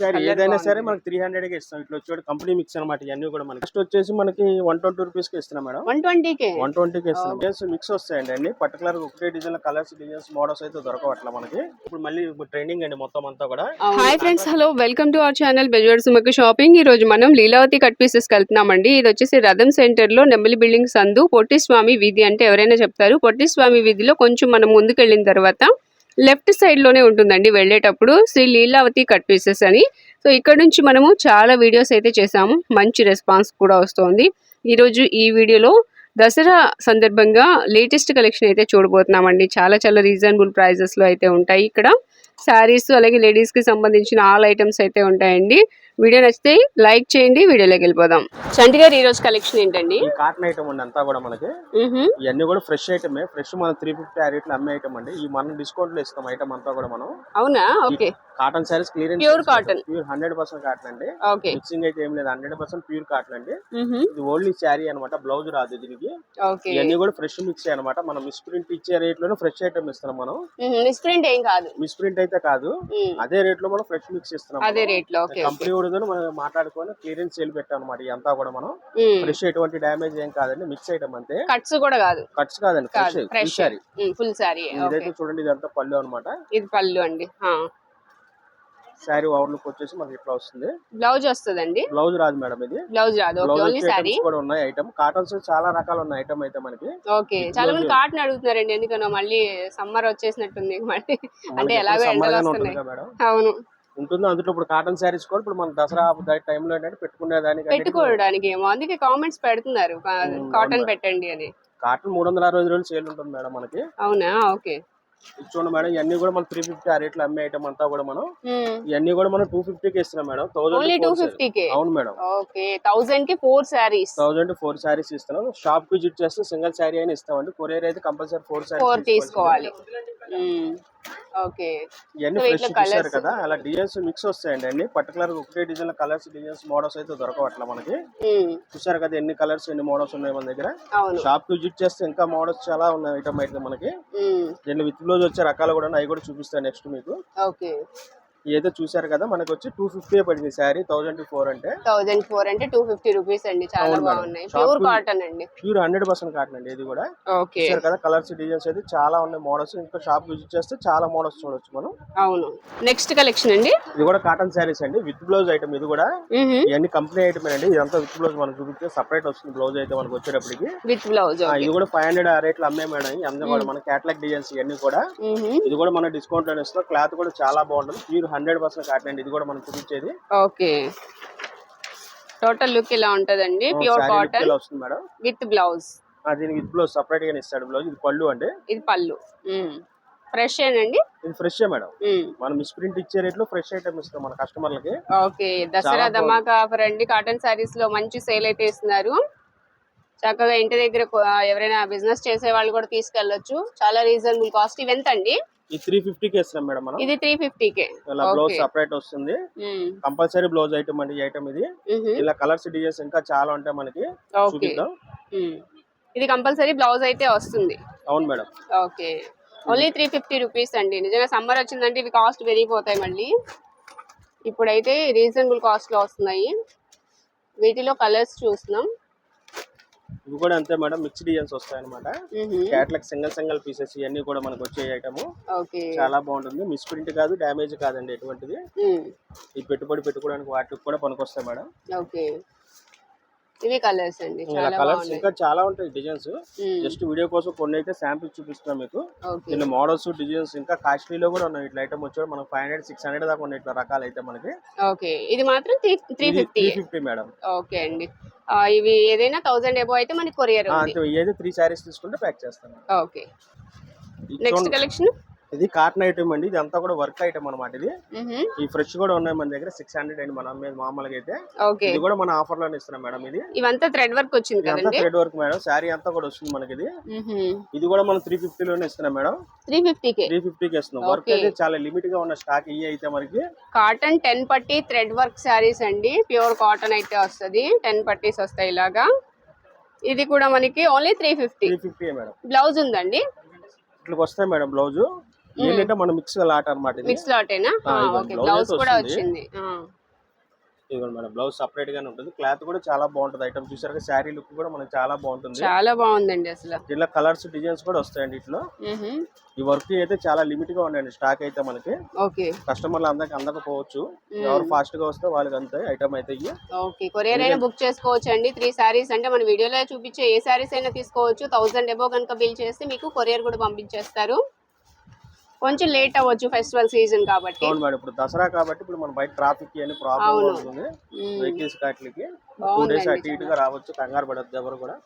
Sorry Colour ఏదైనా సరే. మనకి త్రీ హండ్రెడ్కి ఇస్తాం. ఇట్లా వచ్చి కంపెనీ మిక్స్ అనమాట ఇవన్నీ కూడా మనకి. నెక్స్ట్ వచ్చేసి మనకి వన్ ట్వంటీ రూపీస్కి ఇస్తున్నాం మేడం. వన్ ట్వంటీకే వన్ ట్వంటీకి ఇస్తున్నాం. డిజైన్స్ మిక్స్ వస్తాయండి అన్ని. పర్టికులర్ ఒకటే డిజైన్ కలర్స్ డిజైన్స్ మోడల్స్ అయితే దొరకవు అట్లా మనకి. ఇప్పుడు మళ్ళీ ట్రైనింగ్ అండి మొత్తం అంతా కూడా. Hi friends hello welcome to our channel Bezawada సుమకు shopping ఈ రోజు మనం లీలావతి కట్ పీసెస్ వెళ్తున్నామండి. ఇది వచ్చేసి రథం సెంటర్లో నెమ్మలి బిల్డింగ్ సందు పొట్టి స్వామి వీధి అంటే ఎవరైనా చెప్తారు. పొట్టి స్వామి వీధిలో కొంచెం మనం ముందుకు వెళ్ళిన తర్వాత లెఫ్ట్ సైడ్లోనే ఉంటుందండి వెళ్ళేటప్పుడు. శ్రీ లీలావతి కట్ పీసెస్ అని. సో ఇక్కడ నుంచి మనము చాలా వీడియోస్ అయితే చేసాము. మంచి రెస్పాన్స్ కూడా వస్తుంది. ఈరోజు ఈ వీడియోలో దసరా సందర్భంగా లేటెస్ట్ కలెక్షన్ అయితే చూడబోతున్నామండి. చాలా చాలా రీజనబుల్ ప్రైజెస్లో అయితే ఉంటాయి ఇక్కడ. శారీస్ అలాగే లేడీస్కి సంబంధించిన ఆల్ ఐటమ్స్ అయితే ఉంటాయండి. వీడియో నచ్చితే లైక్ చేయండి వీడియోలోకి వెళ్ళిపోదాం. చంటి గారు ఈ రోజు కలెక్షన్ ఏంటండి కాటన్ ఐటమ్ అండి అంతా కూడా మనకి. ఇవన్నీ కూడా ఫ్రెష్ ఐటమే ఫ్రెష్ మనం త్రీ ఫిఫ్టీ ఆ రేట్లు అమ్మే ఐటమ్ అండి. ఈ మనం డిస్కౌంట్లో ఇస్తాం ఐటమ్ అంతా కూడా మనం. అవునా? Okay. Cotton saris clearance Pure cotton. Pure hundred percent cotton అండి. ఓకే. మిక్సింగ్ అయితే ఏం లేదు. హండ్రెడ్ పర్సెంట్ ప్యూర్ కాటన్ అండి. ఇది ఓన్లీ శారీ అనమాట బ్లౌజ్ రాదు దీనికి. ఇవన్నీ కూడా ఫ్రెష్ మిక్స్ అనమాట మనం మిస్ ప్రింట్ ఇచ్చే రేట్లోనే ఫ్రెష్ ఐటమ్ ఇస్తున్నాం మనం. మిస్ప్రింట్ ఏం కాదు. మిస్ ప్రింట్ అయితే కాదు. అదే రేట్లో మనం ఫ్రెష్ మిక్స్ ఇస్తున్నాం అదే రేట్లో. కంపెనీ కూడా మనం మాట్లాడుకొని క్లియరెన్స్ సేల్ పెట్టాం అనమాట ఇదంతా కూడా మనం. ఫ్రెష్ ఎటువంటి డ్యామేజ్ ఏం కాదండి మిక్స్ ఐటమ్ అంతే. కట్స్ కూడా కాదు. కట్స్ కాదండి కాదు ఫ్రెష్ శారీ ఫుల్ ఓకే ఇదైతే చూడండి ఇదంతా పళ్ళు అనమాట ఇది పళ్ళు అండి శారీ ఓవర్ లుక్ వచ్చేసి మనకి ఇట్లా వస్తుంది. బ్లౌజ్ వస్తుందండి. బ్లౌజ్ రాదు మేడం ఇది. బ్లౌజ్ రాదు. ఓన్లీ శారీ కూడా ఉన్నాయి ఐటమ్ కాటన్స్ చాలా రకాలు ఉన్నాయి ఐటమ్ అయితే మనకి. ఓకే చాలా మంది కాటన్ అడుగుతున్నారండి ఎందుకనో మళ్ళీ సమ్మర్ వచ్చేసినట్టుంది మళ్ళీ. అంటే ఎలాగో ఎండలు వస్తున్నాయి. అవును. ఉంటుంది అందులో ఇప్పుడు కాటన్ శారీస్ కూడా ఇప్పుడు మన దసరా టైంలో ఏంటంటే పెట్టుకునే దానికి పెట్టుకోవడానికి ఏమో అందుకే కామెంట్స్ పెడుతున్నారు. కాటన్ పెట్టండి అని. కాటన్ మూడు వందల అరవై రోజులు సేల్ ఉంటుంది మేడం మనకి. అవునా? ఓకే. చూడండి మేడం ఇవన్నీ కూడా మనం త్రీ ఫిఫ్టీ ఆ రేట్లు అమ్మే ఐటమ్ అంతా కూడా మనం. ఇవన్నీ కూడా మనం టూ ఫిఫ్టీకి ఇస్తున్నాం మేడం. ఓన్లీ టూ థౌసండ్ ఫిఫ్టీకే అవును madam. Okay. థౌసండ్కి four saris thousand four saris ఇస్తున్నాం. షాప్ విజిట్ చేస్తే సింగిల్ శారీ అయినా ఇస్తామండి. కొరియర్ అయితే కంపల్సరీ ఫోర్ ఫోర్ శారీస్ తీసుకోవాలి. ఓకే. ఇవన్నీ ఫ్రెష్ చూసారు. కదా అలా డిజైన్స్ మిక్స్ వస్తాయండి అన్ని. పర్టికులర్ ఒకటే డిజైన్ కలర్స్ డిజైన్స్ మోడల్స్ అయితే దొరకవు అట్లా మనకి. చూసారు కదా ఎన్ని కలర్స్ ఎన్ని మోడల్స్ ఉన్నాయి మన దగ్గర? షాప్ విజిట్ చేస్తే ఇంకా మోడల్స్ చాలా ఉన్నాయి ఐటమ్ అయితే మనకి. దీంట్లో విత్ బ్లౌజ్ వచ్చే రకాలు కూడా. అవి కూడా చూపిస్తాను నెక్స్ట్ మీకు. ఓకే. ఏదో చూసారు కదా మనకి వచ్చి టూ ఫిఫ్టీ పడింది శారీ థౌసండ్ ఫోర్ అంటే. థౌజండ్ ఫోర్ అంటే టూ ఫిఫ్టీ రూపీస్ అండి చాలా. బాగున్నాయి. ప్యూర్ కాటన్ అండి. ప్యూర్ హండ్రెడ్ పర్సెంట్ కాటన్ అండి ఇది కూడా. ఓకే చూసారు కదా కలర్స్ డిజైన్స్ అయితే చాలా ఉన్నాయి మోడల్స్ ఇంకా షాప్ విజిట్ చేస్తే చాలా మోడల్స్ చూడొచ్చు మనం. అవును. నెక్స్ట్ కలెక్షన్ అండి? ఇది కూడా కాటన్ శారీస్ అండి విత్ బ్లౌజ్ ఐటమ్ ఇది కూడా. ఇవన్నీ కంపెనీ ఐటమ్ అండి ఇదంతా విత్ బ్లౌజ్ మనకు చూపిస్తే సపరేట్ వస్తుంది బ్లౌజ్ అయితే మనకు వచ్చేటప్పటికి. విత్ బ్లౌజ్ ఇది కూడా ఫైవ్ హండ్రెడ్ ఆ రేట్లు అమ్మే మేడం అందరూ మన క్యాటలాగ్ డిజైన్స్ ఇవన్నీ కూడా. ఇది కూడా మన డిస్కౌంట్లో ఇస్తాం క్లాత్ కూడా చాలా బాగుంటుంది ప్యూర్ హండ్రెడ్ పర్సెంట్ కాటన్ అండి ఇది కూడా మనం చూపించేది. ఓకే. టోటల్ లుక్ ఇలా ఉంటదండి? ప్యూర్ కాటన్ వస్తుంది మేడం? విత్ బ్లౌజ్ ఆ, దీనికి విత్ బ్లౌజ్ సపరేట్గా ఇస్తాడు బ్లౌజ్ ఇది పళ్ళు అండి ఇది పళ్ళు. ఫ్రెష్ ఏనండి ఇది ఫ్రెష్ మేడం. మనం మిస్ ప్రింట్ ఇచ్చే రేట్లో ఫ్రెష్ ఐటమ్ ఇస్తాం మన కస్టమర్లకి ఓకే. దసరా ధమాకా ఆఫర్ అండి. కాటన్ సారీస్లో మంచి సేల్ అయితే ఇస్తున్నారు. చక్కగా ఇంటి దగ్గర ఎవరైనా బిజినెస్ చేసే వాళ్ళు కూడా తీసుకెళ్ళొచ్చు. చాలా రీజనబుల్ కాస్ట్ ఇవి ఎంత అండి ఈ త్రీ ఇస్తాం మేడం మనం. ఇది త్రీ ఫిఫ్టీకే ఇలా బ్లౌజ్ సపరేట్ వస్తుంది. కంపల్సరీ బ్లౌజ్ ఐటమ్ అండి ఈ ఐటమ్ ఇది. ఇలా కలర్స్ డిజైన్స్ ఇంకా చాలా ఉంటాయి మనకి. చూపిద్దాం. ఇది కంపల్సరీ బ్లౌజ్ అయితే వస్తుంది. అవును madam. Okay. Only three fifty rupees అండి. నిజంగా సమ్మర్ వచ్చిందంటే ఇవి కాస్ట్ పెరిగిపోతాయి మళ్ళీ. ఇప్పుడైతే రీజనబుల్ కాస్ట్లో వస్తున్నాయి. వీటిలో కలర్స్ చూస్తున్నాం. ఇవి కూడా అంతే మేడం మిక్స్ డిజైన్స్ వస్తాయి అనమాట క్యాట్లాగ్ సింగిల్ సింగిల్ పీసెస్ ఇవన్నీ కూడా మనకు వచ్చే ఐటమ్ చాలా బాగుంటుంది. మిస్ ప్రింట్ కాదు డ్యామేజ్ కాదండి ఎటువంటిది. ఈ పెట్టుబడి పెట్టుకోవడానికి వాటికి కూడా పనికొస్తాయి మేడం. ఓకే. ఇవి కలర్స్ అండి. కలర్స్ ఇంకా చాలా ఉంటాయి డిజైన్స్. జస్ట్ వీడియో కోసం కొన్ని అయితే శాంపిల్ చూపిస్తున్నాం మీకు. దీని మోడల్స్ డిజైన్స్ ఇంకా కాస్ట్లీలో కూడా ఉన్నాయి. ఇట్లా ఐటమ్ వచ్చాడు మనకు ఫైవ్ హండ్రెడ్ సిక్స్ హండ్రెడ్ దాకా ఉన్నాయి ఇట్లా రకాలు అయితే మనకి. ఓకే. ఇది మాత్రం three fifty. Fifty madam okay అండి. ఇవి ఏదైనా థౌసండ్ ఎబో అయితే మనకి కొరియర్ ఉంది. అంతే. ఏది త్రీ శారీస్ తీసుకుంటే ప్యాక్ చేస్తాను ఓకే. నెక్స్ట్. కలెక్షన్ ఇది కాటన్ ఐటమ్ అండి. ఇది అంతా కూడా వర్క్ ఐటమ్ అనమాట ఇది. ఈ ఫ్రెష్ కూడా ఉన్నాయి మన దగ్గర సిక్స్ హండ్రెడ్ అండి మన మామూలుగా అయితే. ఇది కూడా మన ఆఫర్లోనే ఇస్తున్నాం మేడం ఇది. ఇవంతా థ్రెడ్ వర్క్ వచ్చింది ఇదంతా థ్రెడ్ వర్క్ మేడం. శారీ అంతా కూడా వస్తుంది మనకి ఇది. ఇది కూడా మనం త్రీ ఫిఫ్టీ లోనే ఇస్తున్నాం మేడం. త్రీ ఫిఫ్టీకి త్రీ ఫిఫ్టీకి ఇస్తున్నాం. వర్క్. అయితే చాలా లిమిట్గా ఉన్న స్టాక్ ఇవి అయితే మనకి. కాటన్ టెన్ పట్టి థ్రెడ్ వర్క్ శారీస్ అండి. ప్యూర్ కాటన్ అయితే వస్తది. టెన్ పట్టీస్ వస్తాయి ఇలాగా. ఇది కూడా మనకి only three fifty fifty blouse ఉందండి? ఇట్లా వస్తాయి మేడం బ్లౌజ్ ఏంటంటే మన మిక్స్ లాట్ అనమాట మిక్స్ లాటేనా ఓకే. బ్లౌజ్ కూడా. వచ్చింది. ఆ, ఇదిగోండి మేడం బ్లౌజ్ సపరేట్ గానే ఉంటుంది. క్లాత్ కూడా చాలా బాగుంటుంది. ఐటమ్ చూసారు శారీ లుక్ కూడా మనకి చాలా బాగుంటుంది. చాలా బాగుందండి అసలు. దీనిలో కలర్స్ డిజైన్స్ కూడా వస్తాయండి ఇట్లో. ఈ వర్క్ అయితే చాలా లిమిట్గా ఉన్నాయండి స్టాక్ అయితే మనకి. ఓకే. కస్టమర్లు అందరికి అందకపోవచ్చు. ఎవరు ఫాస్ట్గా వస్తే వాళ్ళకి అంతే ఐటమ్ అయితే. ఓకే. కొరియర్ అయినా బుక్ చేసుకోవచ్చు అండి త్రీ శారీస్ అంటే మన వీడియోలో చూపించే ఏ శారీస్ అయినా తీసుకోవచ్చు. థౌసండ్ ఎబో కనుక బిల్ చేస్తే మీకు కొరియర్ కూడా పంపించేస్తారు. కొంచెం లేట్ అవ్వచ్చు ఫెస్టివల్ సీజన్ కాబట్టి అవును మేడం ఇప్పుడు దసరా కాబట్టి ఇప్పుడు మన బయట ట్రాఫిక్ అని ప్రాబ్లం. అవుతుంది మ్మ్. వెహికల్స్ కాట్లకి టూ డేస్ అటు ఇటుగా రావచ్చు కంగారు పడద్దు ఎవరు కూడా.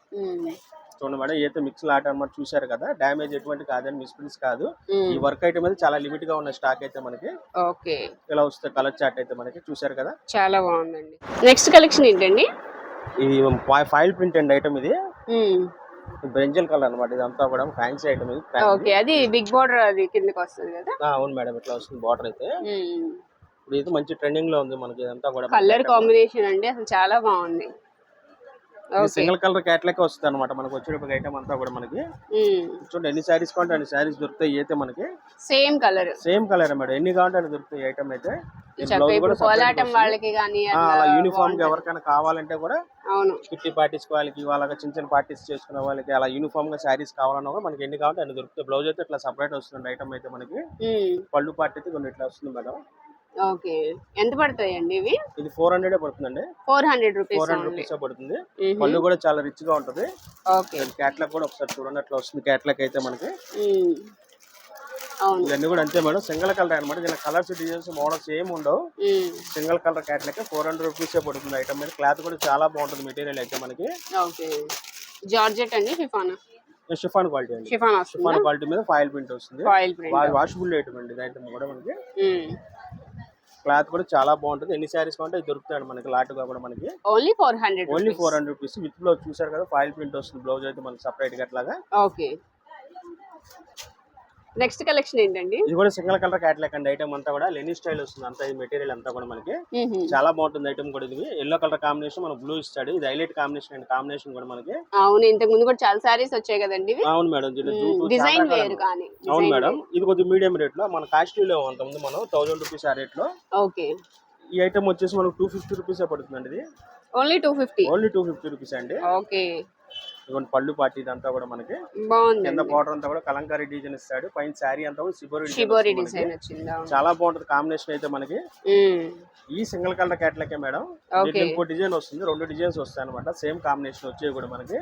చూడండి మేడం అయితే మిక్స్ లాట్ అనమాట చూశారు కదా డ్యామేజ్ ఎటువంటి కాదని మిస్ప్రింట్స్ కాదు. ఈ వర్క్ ఐటమ్ అయితే చాలా లిమిట్గా ఉన్న స్టాక్ అయితే మనకి ఓకే ఇలా వస్తుంది కలర్ చార్ట్ అయితే మనకి చూశారు కదా చాలా బాగుందండి నెక్స్ట్ కలెక్షన్ ఏంటండి ఇది ఫైల్ ప్రింట్ అండి ఐటమ్ ఇది. బ్రెంజల్ కలర్ అనమాట ఇదంతా కూడా ఫ్యాన్సీ ఐటమ్ ఇది ఓకే అది బిగ్ బార్డర్ అది కిందకి వస్తుంది కదా? ఆ, అవును మేడం ఇట్లా వస్తుంది బార్డర్ అయితే. ఇప్పుడు ఇది మంచి ట్రెండింగ్లో ఉంది మనకి ఇదంతా కూడా. కలర్ కాంబినేషన్ అండి అసలు చాలా బాగుంది. సింగిల్ కలర్ క్యాట్లాక్ వస్తుంది అనమాట మనకి వచ్చేటప్పుడు ఐటమ్ అంతా కూడా మనకి. చూడండి ఎన్ని శారీస్ కావాలంటే అన్ని శారీస్ దొరుకుతాయి అయితే మనకి. Same colour. Same colour madam. ఎన్ని కావాలంటే అన్ని దొరుకుతాయి ఐటమ్ అయితే. అలా యూనిఫామ్ ఎవరికైనా కావాలంటే కూడా కిట్టి పార్టీస్ వాళ్ళకి వాళ్ళకి చిన్న చిన్న పార్టీస్ చేసుకునే వాళ్ళకి అలా యూనిఫామ్గా శారీస్ కావాలన్నా కూడా మనకి ఎన్ని కావాలంటే అన్ని దొరుకుతాయి. బ్లౌజ్ అయితే ఇట్లా సపరేట్ వస్తుంది ఐటమ్ అయితే మనకి. పళ్ళు పార్టీ అయితే కొన్ని ఇట్లా వస్తుంది మేడం. ఓకే. ఎంత పడతాయి అండి ఇవి? ఇది ఫోర్ హండ్రెడ్ పడుతుందండి. Four hundred rupees four hundred rupees పడుతుంది. పళ్ళు కూడా చాలా రిచ్గా ఉంటది. ఓకే. క్యాట్లాగ్ కూడా ఒకసారి చూడండి అట్లా వస్తుంది క్యాట్లాగ్ అయితే మనకి. ఇవన్నీ కూడా అంతే మేడం. సింగిల్ కలర్ అనమాట. దీని కలర్స్ డిజైన్స్ మోడల్స్ ఏమి ఉండవు. Single colour catalogue four hundred rupees పడుతుంది ఐటమ్ మీద. క్లాత్ కూడా చాలా బాగుంటుంది మెటీరియల్ అయితే మనకి. ఓకే. జార్జెట్ అండి షిఫానా? షిఫాన్ క్వాలిటీ అండి. షిఫాన్ క్వాలిటీ మీద ఫాయిల్ ప్రింట్ వస్తుంది. వాషబుల్ ఐటమ్ అండి ఐటమ్ కూడా మనకి. క్లాత్ కూడా చాలా బాగుంటుంది. ఎన్ని శారీస్ కావాలంటే ఇది దొరుకుతాయి మనకి. లాట్గా కూడా మనకి. Only four hundred only four hundred rupees. With blouse చూసారు కదా ఫాయిల్ ప్రింట్ వస్తుంది బ్లౌజ్ అయితే మనకి సపరేట్గా అట్లాగా. ఓకే. నెక్స్ట్ కలెక్షన్ ఏంటండి? ఇది కూడా సింగిల్ కలర్ క్యాట్లాగ్ అండి. ఐటమ్ అంతా కూడా లెనిన్ స్టైల్ వస్తుంది. అంతా ఈ మెటీరియల్ అంతా కూడా మనకి. చాలా బాగుంటుంది ఐటమ్ కూడా ఇది. ఎల్లో కలర్ కాంబినేషన్ మనకు బ్లూ ఇస్తాడు. ఇది హైలైట్ కాంబినేషన్ అండి. కాంబినేషన్ కూడా మనకి. అవును ఇంతకు ముందు కూడా చాలా సారీస్ వచ్చాయి కదండి అవును మేడం డిజైన్ వేరు కానీ అవును మేడం. ఇది కొద్దిగా మీడియం రేట్లో. మన కాస్ట్లీ లో ఉంటుంది మనం థౌసండ్ రూపీస్ ఆ రేట్లో. ఓకే. ఈ ఐటమ్ వచ్చేసి మనకు టూ ఫిఫ్టీ రూపీస్ పడుతుందండి ఇది. Only two fifty only two fifty rupees అండి. ఓకే. ఇదిగోండి పళ్ళు పార్టీ ఇదంతా కూడా మనకి. బాగుంది కింద బార్డర్ అంతా కూడా కలంకారీ డిజైన్ ఇస్తాడు. పైన శారీ అంతా కూడా షిబోరి. డిజైన్ వచ్చింది అవును. చాలా బాగుంటుంది కాంబినేషన్ అయితే మనకి. ఈ సింగిల్ కలర్ క్యాట్లాగే మేడం. దీంట్లో ఇంకో డిజైన్ వస్తుంది రెండు డిజైన్స్ వస్తాయి అనమాట సేమ్ కాంబినేషన్ వచ్చేవి కూడా మనకి.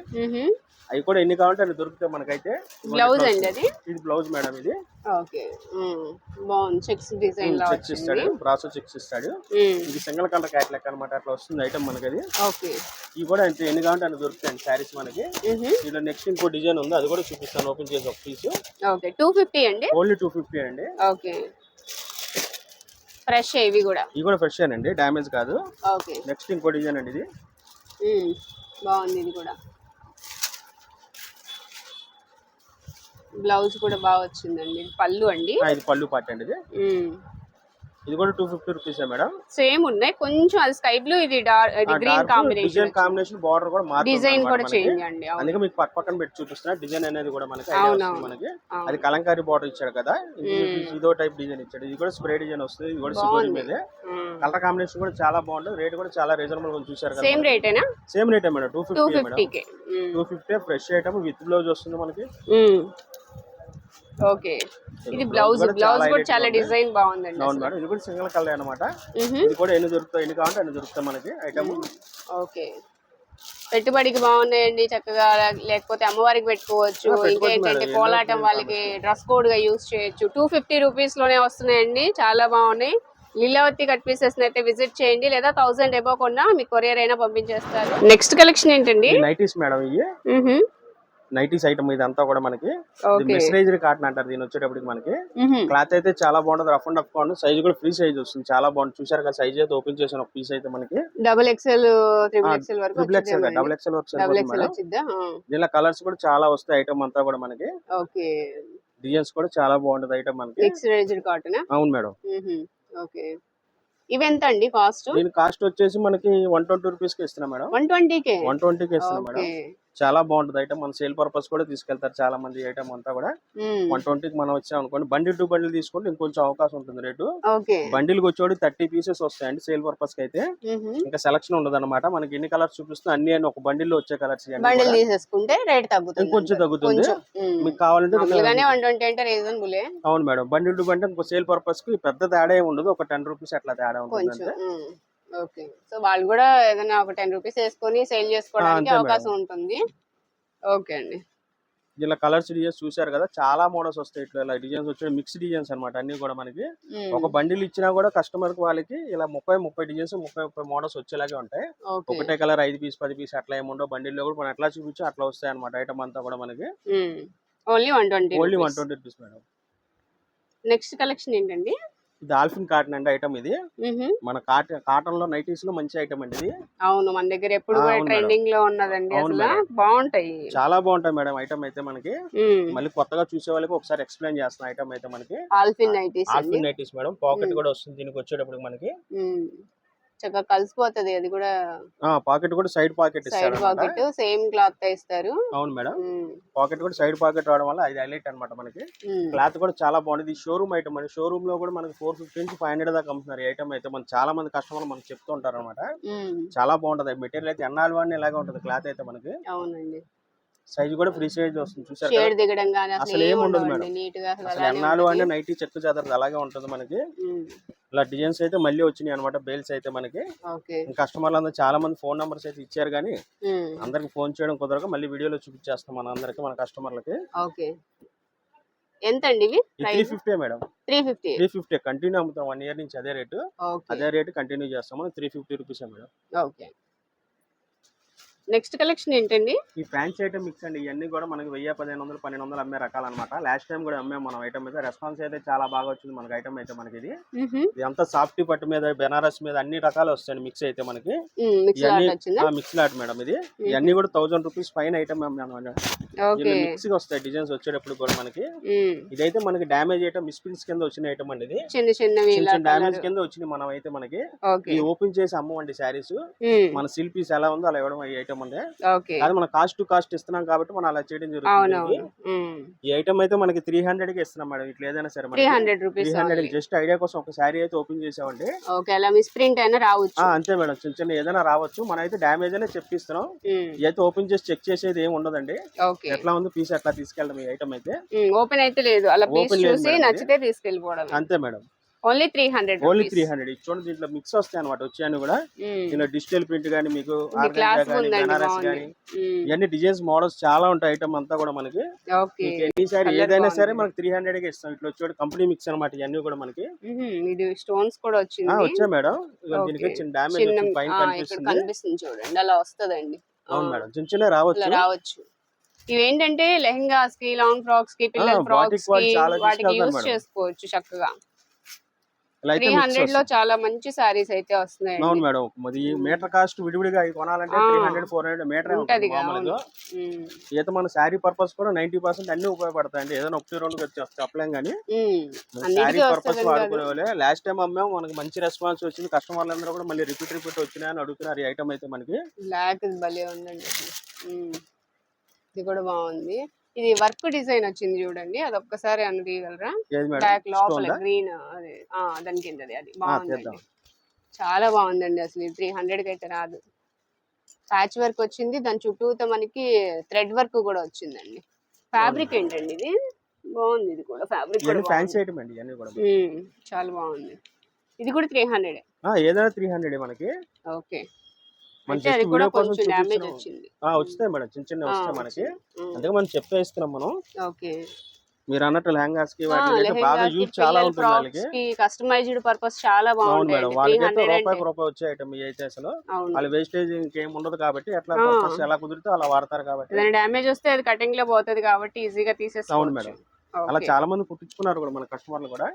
అవి కూడా ఎన్ని కావాలంటే అన్ని దొరుకుతాయి మనకైతే బ్లౌజ్ అండి అది? ఇది బ్లౌజ్ మేడం ఇది. ఓకే. మ్మ్. బాగుంది. చెక్స్ డిజైన్ లా చెక్స్ ఇస్తాడు. బ్రాసో చెక్స్ ఇస్తాడు. ఇది సింగిల్ కలర్ క్యాట్లాగ్ అనమాట అట్లా వస్తుంది ఐటమ్ మనకి అది ఓకే. ఇవి కూడా అంతే ఎన్ని కావాలంటే అన్ని దొరుకుతాయి శారీస్ మనకి. దీంట్లో నెక్స్ట్ ఇంకో డిజైన్ ఉంది అది కూడా చూపిస్తాను ఓపెన్ చేసి ఒక పీస్ ఓకే టూ ఫిఫ్టీ అండి? ఓన్లీ టూ ఫిఫ్టీ అండి. ఓకే. ఫ్రెష్ ఇవి కూడా? ఇవి కూడా ఫ్రెష్ అండి డ్యామేజ్ కాదు. ఓకే. నెక్స్ట్ ఇంకో డిజైన్ అండి ఇది. బాగుంది ఇది కూడా. బ్లౌజ్ కూడా బాగా వచ్చిందండి. పళ్ళు అండి? ఇది పళ్ళు పార్ట్ అండి ఇది. ఇది కూడా two fifty rupees madam? Same ఉన్నాయి. కొంచెం అది స్కై బ్లూ ఇది green combination design combination border కూడా మారుతుంది డిజైన్ కూడా. చేంజ్ అండి అందుకే మీకు పక్క పక్కన పెట్టి చూపిస్తున్నా. డిజైన్ అనేది కూడా మనకి. మనకి. అది కలంకారీ బార్డర్ ఇచ్చాడు కదా. ఇది- టైప్ డిజైన్ ఇచ్చాడు. ఇది కూడా స్ప్రే డిజైన్ వస్తుంది. ఇది కూడా సిబోరి మీదే కలర్ కాంబినేషన్ కూడా చాలా బాగుంటుంది రేట్ కూడా చాలా రీజనబుల్గా చూసారు కదా. Same రేటేనా same rate madam. Two fifty two fifty fresh item with blouse వస్తుంది మనకి. ఓకే. ఇది బ్లౌజ్ బ్లౌజ్ కూడా చాలా డిజైన్ బాగుందండి అవును మేడం ఇది కూడా సింగిల్ కలర్ అనమాట. ఇది కూడా ఎన్ని దొరుకుతాయి ఎన్ని కావాలంటే అన్ని దొరుకుతాయి మనకి ఐటమ్. ఓకే. పెట్టుబడికి బాగున్నాయండి చక్కగా లేకపోతే అమ్మవారికి పెట్టుకోవచ్చు. పెట్టుకోవచ్చు ఇంకా ఏంటంటే మేడం. కోలాటం ఎన్నో వాళ్ళకి డ్రెస్ కోడ్గా యూజ్ చేయొచ్చు. టూ ఫిఫ్టీ రూపీస్లోనే వస్తున్నాయండి చాలా బాగున్నాయి. లీలావతి కట్ పీసెస్ అయితే విజిట్ చేయండి లేదా థౌసండ్ ఎబో కొన్నా మీకు కొరియర్ అయినా పంపించేస్తారు. నెక్స్ట్ కలెక్షన్ ఏంటండి? నైటీస్ మేడం ఇవి. నైటీస్ ఐటమ్ ఇదంతా కూడా మనకి. ఓకే. మెసరైజ్డ్ కాటన్ అంటారు దీని వచ్చేటప్పటికి మనకి. క్లాత్ అయితే చాలా బాగుంటుంది. రఫ్ అండ్ అప్ కాండి సైజ్ కూడా ఫ్రీ సైజ్ వస్తుంది. చాలా బాగుంటుంది. చూసారు కదా సైజ్ అయితే ఓపెన్ చేసిన ఒక పీస్ అయితే మనకి. డబుల్ ఎక్స్ఎల్ త్రిబుల్ ఎక్స్ఎల్ వరకు ట్రిపుల్ ఎక్స్ఎల్ డబుల్ ఎక్స్ఎల్ వచ్చిద్దా దీనిలో కలర్స్ కూడా చాలా వస్తాయి. ఐటమ్ అంతా కూడా మనకి. ఓకే. డిజైన్స్ కూడా చాలా బాగుంటుంది ఐటమ్ మనకి. మిక్స్ రేజ్డ్ కాటన్ అవును మేడం. ఓకే. ఇవి ఎంత అండి కాస్ట్ దీని కాస్ట్ వచ్చేసి మనకి వన్ ట్వంటీ రూపీస్కి ఇస్తున్నాం మేడం. వన్ ట్వంటీకే వన్ ట్వంటీకి ఇస్తున్నాం మేడం. ఓకే చాలా బాగుంటుంది ఐటమ్ మన సేల్ పర్పస్ కూడా తీసుకెళ్తారు చాలా మంది ఐటమ్ అంతా కూడా. వన్ ట్వంటీకి మనం వచ్చాం అనుకోండి బండిల్ టు బండిల్ తీసుకుంటే ఇంకొంచెం అవకాశం ఉంటుంది రేటు. ఓకే. బండిల్కి వచ్చేవాడి థర్టీ పీసెస్ వస్తాయండి సేల్ పర్పస్కి అయితే. ఇంకా సెలక్షన్ ఉండదు అనమాట మనకి ఎన్ని కలర్స్ చూపిస్తున్నా అన్ని అని ఒక బండిల్లో వచ్చే కలర్స్ బండిల్ రేట్ తగ్గుతుంది. ఇంకొంచెం. తగ్గుతుంది. మీకు కావాలంటే అవును madam. Bundle to bundle sale పర్పస్కి పెద్ద తేడా ఉండదు. ఒక టెన్ రూపీస్ అట్లా తేడా ఉంటుంది. ఓకే. సో వాళ్ళు కూడా ఏదైనా ఒక టెన్ రూపీస్ వేసుకొని సేల్ చేసుకోవడానికి అంతే అవకాశం ఉంటుంది. ఓకే అండి. ఇలా కలర్స్ డిజైన్స్ చూసారు కదా చాలా మోడల్స్ వస్తాయి ఇట్లా. ఇలా డిజైన్స్ వచ్చాయి మిక్స్ డిజైన్స్ అన్నమాట అన్ని కూడా మనకి. ఒక బండిల్ ఇచ్చినా కూడా కస్టమర్కి వాళ్ళకి ఇలా ముప్పై ముప్పై డిజైన్స్ ముప్పై ముప్పై మోడల్స్ వచ్చేలాగే ఉంటాయి. ఓకే. ఒకటే కలర్ ఐదు పీస్ పది పీస్ అట్లా ఏమి ఉండవు బండిల్లో కూడా మనం ఎట్లా చూపించో అట్లా వస్తాయి అనమాట ఐటమ్ అంతా కూడా మనకి. Only one twenty only one twenty rupees madam. Next collection ఏంటండి? ఇది ఆల్ఫిన్ కాటన్ అండి ఐటమ్ ఇది. మన కాటన్ కాటన్లో నైటీస్లో మంచి ఐటమ్ అండి ఇది. అవును మన దగ్గర ఎప్పుడు కూడా ట్రెండింగ్లో ఉన్నదండి అసలు. బాగుంటాయి. చాలా బాగుంటాయి మేడం ఐటమ్ అయితే మనకి. మళ్ళీ కొత్తగా చూసే వాళ్ళకి ఒకసారి ఎక్స్ప్లెయిన్ చేస్తున్న ఐటమ్ అయితే మనకి. Alpine nighties alpine nighties madam. Pocket కూడా వస్తుంది దీనికి వచ్చేటప్పుడు మనకి. చక్కగా కలిసిపోతది. అది కూడా పాకెట్ కూడా side pocket side pocket same cloth ఇస్తారు. అవును మేడం. పాకెట్ కూడా సైడ్ పాకెట్ రావడం వల్ల అది హైలైట్ అన్నమాట మనకి. క్లాత్ కూడా చాలా బాగుంది. షోరూమ్ ఐటమ్ అండి. షోరూమ్లో కూడా మనకి ఫోర్ ఫిఫ్టీ నుంచి ఫైవ్ హండ్రెడ్ దాకా అమ్ముతున్నారు ఈ ఐటమ్ అయితే. మన చాలా మంది కస్టమర్లు మనకి చెప్తూ ఉంటారు అనమాట. చాలా బాగుంటది. మెటీరియల్ అయితే ఎన్నాళ్ళు వాడిని ఇలాగే ఉంటుంది క్లాత్ అయితే మనకి. అవునండి. సైజ్ కూడా ఫ్రీ సైజ్ వస్తుంది. చూసారు? షేడ్ దిగడం కానీ అసలు అసలు ఏం ఏమి ఉండదు మేడం. నీట్గా అసలు ఉంటది. వాడిని నైటీ చెక్కు చెదరదు అలాగే ఉంటుంది మనకి. ఇలా డిజైన్స్ అయితే మళ్ళీ వచ్చినాయి అనమాట బేల్స్ అయితే మనకి. కస్టమర్లు అందరూ చాలా మంది ఫోన్ నెంబర్స్ అయితే ఇచ్చారు కానీ. అందరికి ఫోన్ చేయడం కుదరక మళ్ళీ వీడియోలో చూపించేస్తాం మన అందరికి మన కస్టమర్లకి. ఎంత అండి ఇవి? Three fifty madam. Three fifty three fifty continue అమ్ముతాం వన్ ఇయర్ నుంచి అదే రేటు. అదే రేటు కంటిన్యూ చేస్తాము three fifty rupees madam. Okay. Next collection ఏంటండి? ఈ ఫ్యాన్సీ ఐటమ్ మిక్స్ అండి. ఇవన్నీ కూడా మనకి వెయ్యి పదిహేను వందలు పన్నెండు వందలు అమ్మే రకాలు అనమాట లాస్ట్ టైం కూడా అమ్మాం మనం ఐటమ్ అయితే. రెస్పాన్స్ అయితే చాలా బాగా వచ్చింది మనకి ఐటమ్ అయితే మనకి ఇది. ఇదంతా సాఫ్టీ పట్టు మీద బెనారస్ మీద అన్ని రకాలు వస్తాయండి మిక్స్ అయితే మనకి. మిక్స్ లాట్ మేడం ఇది. ఇవన్నీ కూడా థౌసండ్ రూపీస్ పైన ఐటమ్ మిక్స్ వస్తాయి డిజైన్స్ వచ్చేటప్పుడు కూడా మనకి. ఇదైతే మనకి డ్యామేజ్ ఐటమ్ మిస్ప్రింట్స్ కింద వచ్చిన ఐటమ్ అండి ఇది. చిన్న చిన్న డ్యామేజ్ కింద వచ్చింది మనం అయితే మనకి ఓపెన్ చేసి అమ్మవండి శారీస్. మన సిల్ పీస్ ఎలా ఉందో అలా ఇవ్వడం ఐటమ్ ఓకే. అది మన కాస్ట్ టు కాస్ట్ ఇస్తున్నాం కాబట్టి మనం అలా చేయడం జరుగుతుంది. ఈ ఐటమ్ అయితే మనకి త్రీ హండ్రెడ్కి ఇస్తున్నాం మేడం. ఇట్లా ఏదైనా సరే three hundred rupees hundred just idea కోసం ఒక శారీ అయితే ఓపెన్ చేసామండి. ఓకే అలా మిస్ ప్రింట్ అయినా రావచ్చు. అంతే మేడం. చిన్న చిన్న ఏదైనా రావచ్చు. మనం అయితే డ్యామేజ్ అనే చెప్పిస్తున్నాం. ఇదైతే ఓపెన్ చేసి చెక్ చేసేది ఏమి ఉండదండి. ఎట్లా ఉంది పీస్ ఎట్లా తీసుకెళ్ళడం ఈ ఐటమ్ అయితే. ఓపెన్ అయితే లేదు. అలా పీస్ ఓపెన్ చూసి. నచ్చితే తీసుకెళ్ళిపోవడం అంతే madam. Only three hundred only three hundred చూడండి దీంట్లో మిక్స్ వస్తాయి అనమాట వచ్చాయని కూడా. ఇలా డిజిటల్ ప్రింట్ కానీ మీకు బెనారస్ ఇవన్నీ డిజైన్స్ మోడల్స్ చాలా ఉంటాయి ఐటమ్ అంతా కూడా మనకి. ఎన్నిసారి ఏదైనా సరే. మనకి త్రీ హండ్రెడ్కి ఇస్తాం. ఇట్లా వచ్చే కంపెనీ మిక్స్ అనమాట ఇవన్నీ కూడా మనకి. ఇది స్టోన్స్ కూడా వచ్చింది. వచ్చాయి మేడం. దీనికి. చిన్న డామేజ్ పైన కనిపిస్తుంది. చూడండి. అలా వస్తదండి. అవును మేడం. చిన్న చిన్న రావచ్చు. రావచ్చు. ఇవేంటంటే లెహంగాస్కి లాంగ్ ఫ్రాక్స్కి పిల్లల ఫ్రాక్స్కి వాటికి యూస్. చేసుకోవచ్చు చక్కగా. త్రీ హండ్రెడ్లో. చాలా మంచి సారీస్ అయితే వస్తున్నాయి అవును మేడం. మరి మీటర్ కాస్ట్ విడివిడిగా అవి కొనాలంటే. Three hundred four hundred metre ఉంటది మామూలుగా. ఈత మన శారీ పర్పస్ కూడా నైన్టీ పర్సెంట్ అన్ని ఉపయోగపడతాయండి. ఏదైనా ఒకటి రెండు వచ్చి చెప్పలేం కానీ శారీ పర్పస్ వాడుకునే లాస్ట్ టైం అమ్మాము మనకి మంచి రెస్పాన్స్ వచ్చింది. కస్టమర్లు అందరూ కూడా మళ్ళీ రిపీట్ రిపీట్ వచ్చినాయని అడుగుతున్నారు ఈ ఐటమ్ అయితే మనకి. బ్లాక్ భలే ఉందండి. ఇది కూడా బాగుంది. ఇది వర్క్ డిజైన్ వచ్చింది చూడండి అది ఒక్కసారి అన్న తీయగలరా బ్లాక్ లోపల? గ్రీన్ అదే దాని కిందది అది బాగుందండి. చాలా బాగుందండి అసలు త్రీ హండ్రెడ్కి అయితే రాదు. ప్యాచ్ వర్క్ వచ్చింది దాని చుట్టూతో మనకి థ్రెడ్ వర్క్ కూడా వచ్చిందండి. ఫ్యాబ్రిక్ ఏంటండి ఇది? బాగుంది ఇది కూడా ఫ్యాబ్రిక్ చాలా బాగుంది. ఇది కూడా త్రీ హండ్రెడ్ ఏదైనా త్రీ హండ్రెడ్ మనకి. ఓకే. మన కోసం వస్తాయి మేడం. చిన్న చిన్న వస్తాయి మనకి. అందుకే మనం చెప్పే ఇస్తున్నాం మనం. ఓకే. మీరు అన్నట్టు లెహంగాస్కి వాటికి బాగా యూజ్ చాలా ఉంటుంది వాళ్ళకి. కస్టమైజ్డ్ పర్పస్ చాలా అవును బాగుంటాయి మేడం. అంటే రూపాయికి రూపాయి వచ్చే ఐటమ్ అయితే అసలు. అవును. వాళ్ళ వేస్టేజ్ ఇంకేం ఉండదు కాబట్టి ఎట్లా ఎలా కుదిరితే అలా వాడతారు కాబట్టి. డ్యామేజ్ వస్తే అది కటింగ్లో పోతుంది కాబట్టి ఈజీగా అవును తీసేసుకోవచ్చు మేడం. అలా చాలా మంది కుట్టించుకున్నారు కూడా మన కస్టమర్లు కూడా.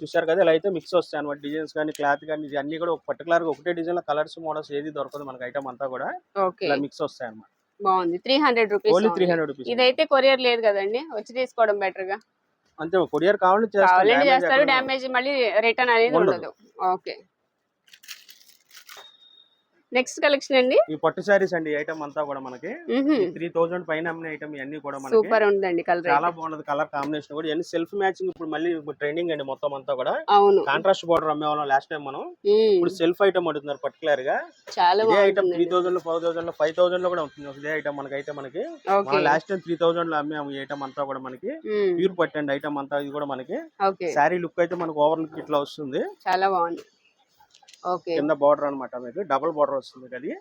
చూసారు కదా ఇలా అయితే మిక్స్ వస్తాయి అనమాట డిజైన్స్ కానీ క్లాత్ కానీ ఇది అన్ని కూడా ఒక పర్టికులర్గా ఒకటే డిజైన్లో కలర్స్ మోడల్స్ ఏది దొరకదు మనకి ఐటమ్ అంతా కూడా. ఇలా మిక్స్ వస్తాయి అనమాట బాగుంది. Three hundred rupees only three hundred rupees ఇదైతే కొరియర్ లేదు కదండి వచ్చి తీసుకోవడం బెటర్గా? అంతే కొరియర్ కావాలంటే చేస్తారు డ్యామేజ్ మళ్ళీ రిటర్న్ అనేది. ఉండదు. ఓకే. నెక్స్ట్ కలెక్షన్ అండి? ఈ పట్టు శారీస్ అండి ఐటమ్ అంతా కూడా మనకి. త్రీ థౌసండ్ పైన అమ్మిన ఐటమ్ ఇవన్నీ కూడా మనకి. సూపర్ ఉందండి కలర్ చాలా బాగుంటది కలర్ కాంబినేషన్ కూడా. ఇవన్నీ సెల్ఫ్ మ్యాచింగ్ ఇప్పుడు మళ్ళీ ట్రెండింగ్ అండి మొత్తం అంతా కూడా. అవును. కాంట్రాస్ట్ బార్డర్ అమ్మే వాళ్ళం లాస్ట్ టైం మనం ఇప్పుడు సెల్ఫ్ ఐటమ్ అడుగుతున్నారు పర్టికులర్గా. చాలా ఇదే ఐటమ్ త్రీ థౌసండ్లో ఫైవ్ థౌసండ్లో ఫైవ్ థౌసండ్లో కూడా ఉంటుంది ఇదే ఐటమ్ మనకి అయితే మనకి. లాస్ట్ టైం త్రీ థౌసండ్లో అమ్మాము ఈ ఐటమ్ అంతా కూడా మనకి. ప్యూర్ పట్టండి ఐటమ్ అంతా ఇది కూడా మనకి. శారీ లుక్ అయితే మనకి ఓవర్ లుక్ ఇట్లా వస్తుంది. చాలా బాగుంది. కింద బార్డర్ అన్నమాట మీకు. డబుల్ బార్డర్ వస్తుంది అది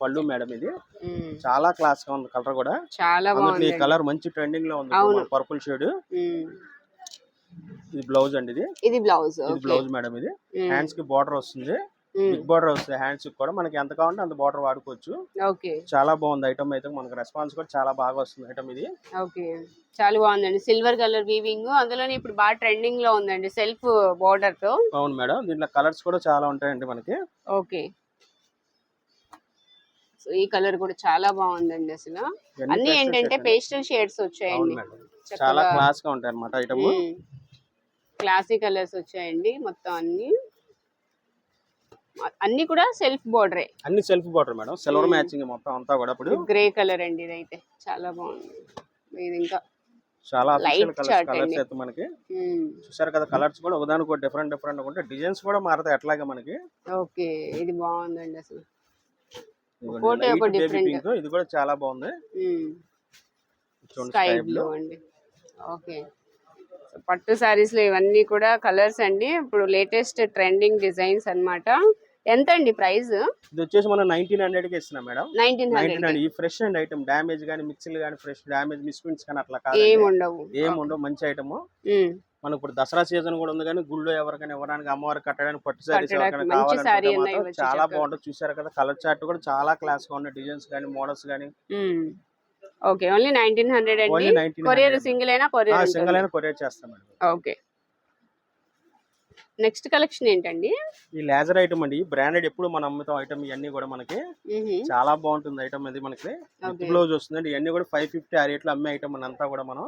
పళ్ళు మేడం ఇది. చాలా క్లాస్గా ఉంది కలర్ కూడా. చాలా బాగుంది ఈ కలర్ మంచి ట్రెండింగ్లో ఉంది. పర్పుల్ షేడ్ ఇది బ్లౌజ్ అండి ఇది. ఇది బ్లౌజ్ ఇది బ్లౌజ్ మేడం ఇది. హ్యాండ్స్కి బార్డర్ వస్తుంది. బిగ్ బార్డర్ వస్తుంది హ్యాండ్స్ కూడా. మనకి ఎంత కావాలంటే అంత బార్డర్ వాడుకోవచ్చు. ఓకే. చాలా బాగుంది ఐటమ్ అయితే. మనకి రెస్పాన్స్ కూడా చాలా బాగా వస్తుంది ఐటమ్ ఇది. ఓకే. చాలా బాగుందండి. Silver colour weaving. అందులోనే ఇప్పుడు బాగా ట్రెండింగ్లో ఉందండి సెల్ఫ్ బోర్డర్తో అవును మేడం. దీంట్లో కలర్స్ కూడా చాలా ఉంటాయండి మనకి. ఓకే. సో ఈ కలర్ కూడా చాలా బాగుందండి అసలు. అన్ని ఏంటంటే పేస్టల్ షేడ్స్ వచ్చాయండి. చాలా క్లాస్గా ఉంటాయి అనమాట ఐటమ్. క్లాసీ కలర్స్ వచ్చాయండి మొత్తం అన్ని. అన్ని కూడా సెల్ఫ్ బోర్డరే. అన్ని self border madam. Silver matching మొత్తం అంతా కూడా ఇప్పుడు గ్రే కలర్ అండి ఇదైతే. చాలా బాగుంది. ఇది ఇంకా చాలా కలర్స్. అయితే మనకి. ఉమ్, చూసారు కదా కలర్స్ కూడా ఒకదానికి డిఫరెంట్ డిఫరెంట్ ఉంటాయి డిజైన్స్ కూడా మారుతాయి అట్లాగే మనకి. ఓకే ఇది బాగుందండి అసలు. ఇది కూడా చాలా బాగుంది. చూడండి blue. అండి. ఓకే. పట్టు సారీస్లో ఇవన్నీ కూడా కలర్స్ అండి. ఇప్పుడు లేటెస్ట్ ట్రెండింగ్ డిజైన్స్ అన్నమాట. ఎంత అండి ప్రైస్? ఇది వచ్చేసి మనం నైన్టీన్ హండ్రెడ్కి ఇస్తున్నాం మేడం. Nineteen hundred. ఈ ఫ్రెష్ అండ్ ఐటమ్ డ్యామేజ్ కానీ మిక్సీలు కానీ ఫ్రెష్ డ్యామేజ్ మిస్ప్రింట్స్ కానీ అట్లా కాదు ఉండవు. ఏం ఉండవు. మంచి ఐటమ్. మనకు ఇప్పుడు దసరా సీజన్ కూడా ఉంది కానీ గుళ్ళో ఎవరికైనా ఇవ్వడానికి అమ్మవారికి కట్టడానికి పట్టు సారీస్ ఎవరికైనా కావాలంటే చాలా. బాగుంటుంది. చూసారు కదా కలర్ చార్ట్ కూడా చాలా క్లాస్గా ఉన్నాయి. డిజైన్స్ కానీ మోడల్స్ కానీ. ఓకే ఓన్లీ నైన్టీన్ హండ్రెడ్ అండి. కొరియర్ సింగిల్ అయినా కొరియర్ సింగల్ అయినా కొరియర్ చేస్తాం మేడం ఓకే. నెక్స్ట్ కలెక్షన్ ఏంటండి? ఈ లేజర్ ఐటమ్ అండి. బ్రాండెడ్ ఎప్పుడు మనం అమ్ముతాం ఐటమ్ ఇవన్నీ కూడా మనకి. చాలా బాగుంటుంది ఐటమ్ అది మనకి. బ్లౌజ్ వస్తుందండి. ఇవన్నీ కూడా ఫైవ్ ఫిఫ్టీ ఆ రేట్లో అమ్మే ఐటమ్ అంతా కూడా మనం.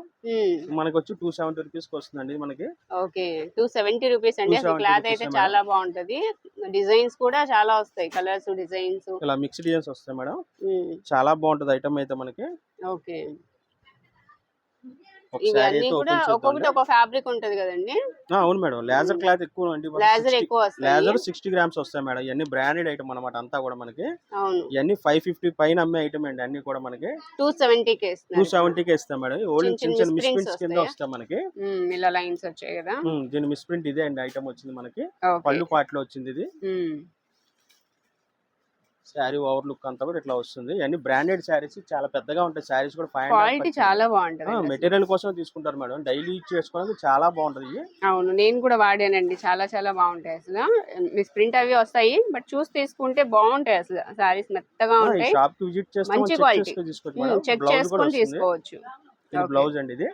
మనకి వచ్చి టూ సెవెంటీ రూపీస్కి వస్తుందండి మనకి. ఓకే. టూ సెవెంటీ రూపీస్ అండి. అసలు 270 క్లాత్ అయితే. చాలా బాగుంటది. డిజైన్స్ కూడా చాలా వస్తాయి. Colours designs. ఇలా మిక్స్ డిజైన్స్ వస్తాయి మేడం. చాలా బాగుంటుంది ఐటమ్ అయితే మనకి. ఓకే. ఒక ఇవి శారీ అన్ని అయితే కూడా ఓపెన్ ఒక్కొక్కటి చేద్దాం ఒక ఫ్యాబ్రిక్ ఉంటది కదండి. అవును మేడం. లేజర్ క్లాత్ ఎక్కువ అండి లేజర్ ఎక్కువ వస్తాయి. లేజర్ సిక్స్టీ గ్రామ్స్ వస్తాయి మేడం. ఇవన్నీ బ్రాండెడ్ ఐటమ్ అనమాట అంతా కూడా మనకి. ఇవన్నీ ఫైవ్ ఫిఫ్టీ పైన అమ్మే ఐటమ్ అండి అన్ని కూడా మనకి. టూ సెవెంటీకి టూ సెవెంటీకి ఇస్తాం మేడం. ఓన్లీ చిన్న చిన్న misprints మిస్ప్రింట్స్ కింద వస్తాయా? మనకి. ఇలా లైన్స్ వచ్చాయి కదా. దీని మిస్ప్రింట్ ఇదే అండి ఐటమ్ వచ్చింది మనకి. పళ్ళు పాటలో వచ్చింది ఇది. శారీ ఓవర్ లుక్ అంతా కూడా ఇట్లా వస్తుంది. ఇవన్నీ బ్రాండెడ్ శారీస్ చాలా పెద్దగా ఉంటాయి. శారీస్ కూడా ఫైవ్ క్వాలిటీ చాలా బాగుంటది మెటీరియల్ కోసం తీసుకుంటారు మేడం. డైలీ యూజ్ చేసుకోవడానికి చాలా బాగుంటది. అవును నేను కూడా వాడానండి. చాలా చాలా బాగుంటాయి అసలు. మీ స్ప్రింట్ అవి వస్తాయి బట్ చూసి తీసుకుంటే బాగుంటాయి అసలు. సారీస్ మెత్తగా ఉంటాయి. షాప్కి విజిట్ చేస్తే మంచి మేడం. చెక్ చేసుకొని తీసుకోవచ్చు. బ్లౌజ్ అండి ఇది.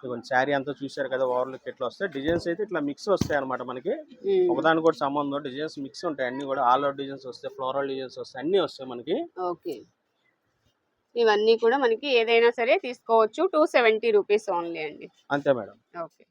ఇదిగోండి శారీ అంతా చూసారు కదా ఓవర్ లుక్ ఎట్లా వస్తాయి? డిజైన్స్ అయితే ఇట్లా మిక్స్ వస్తాయి అనమాట మనకి. మ్మ్. ఒకదాని కూడా సంబంధం డిజైన్స్ మిక్స్ ఉంటాయి. అన్ని కూడా ఆల్ అవుట్ డిజైన్స్ వస్తాయి ఫ్లోరల్ డిజైన్స్ వస్తాయి అన్ని వస్తాయి మనకి. ఓకే. ఇవన్నీ కూడా మనకి ఏదైనా సరే తీసుకోవచ్చు. టూ సెవెంటీ రూపీస్ ఓన్లీ అండి. అంతే మేడం. ఓకే.